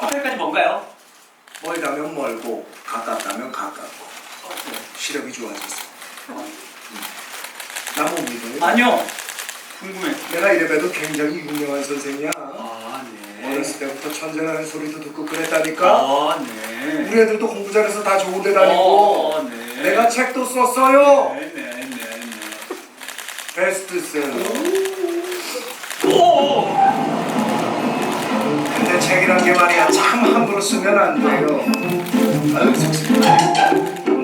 호텔까지 뭔가요? 멀다면 멀고 가깝다면 가깝고 시력이 좋아졌어. 나못 믿어요? 아니요. 궁금해. 내가 이래봬도 굉장히 유명한 선생이야. 아, 네. 어렸을 때부터 천재라는 소리도 듣고 그랬다니까. 아, 네. 우리 애들도 공부 잘해서 다 좋은 데 다니고 어, 네. 내가 책도 썼어요. 네, 네, 네, 네. 베스트셀러. 오! 근 데 책이란 게 말이야. 참 함부로 쓰면 안 돼요. 아유 속쓰려.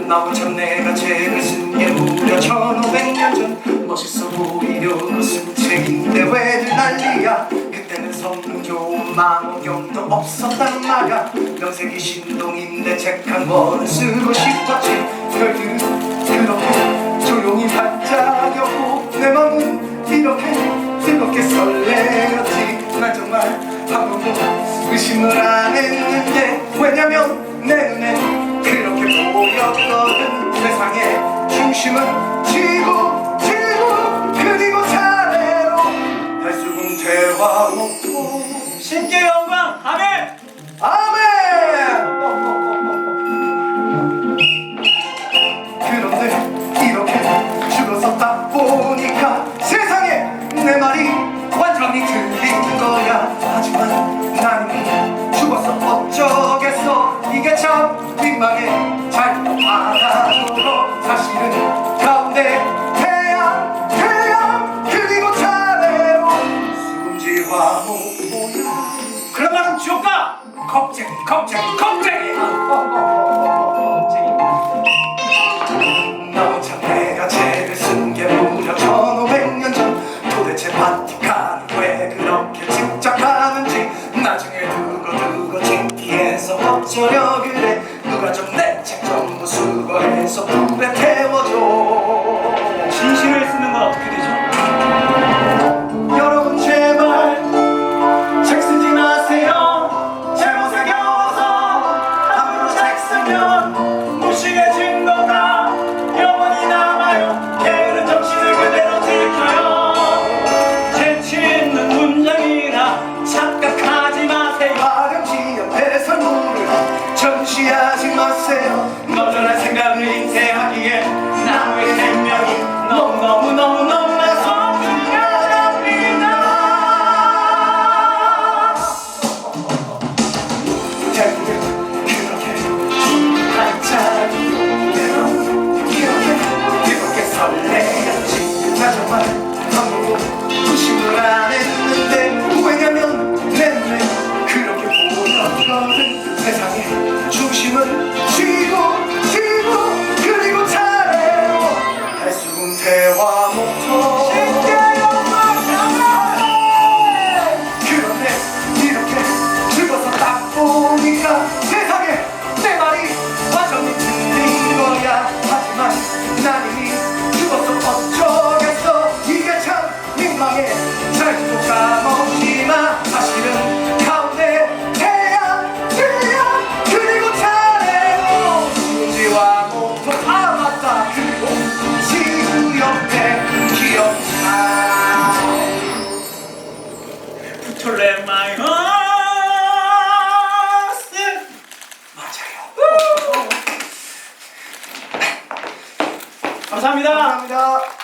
나무 참 내가 책을 쓴 게 무려 1500년 전. 멋있어 보이려고 쓴 책인데 왜들 난리야? 그때는 성능 좋은 망원경도 없었단 말야. 명색이 신동인데 책 한 권을 쓰고 싶었지. 별들은 그렇게 조용히 반짝였고 내 맘은 이렇게 뜨겁게 설레었지 아무도 의심을 안 했는데 왜냐면 내 눈엔 그렇게 보였거든. 세상의 중심은 지구 지구 그리고 차례로. 달수군 대화 하지만 나는 죽어서 어쩌겠어. 이게 참 민망해. 잘 알아도 사실은 가운데 태양 태양 그리고 차례로. 수금지화 목포야 그러면 지옥가! 겁쟁이 겁쟁이 겁쟁이 어쩌려 그래. 누가 좀내책 전부 수거해서 태 전 감사합니다. 감사합니다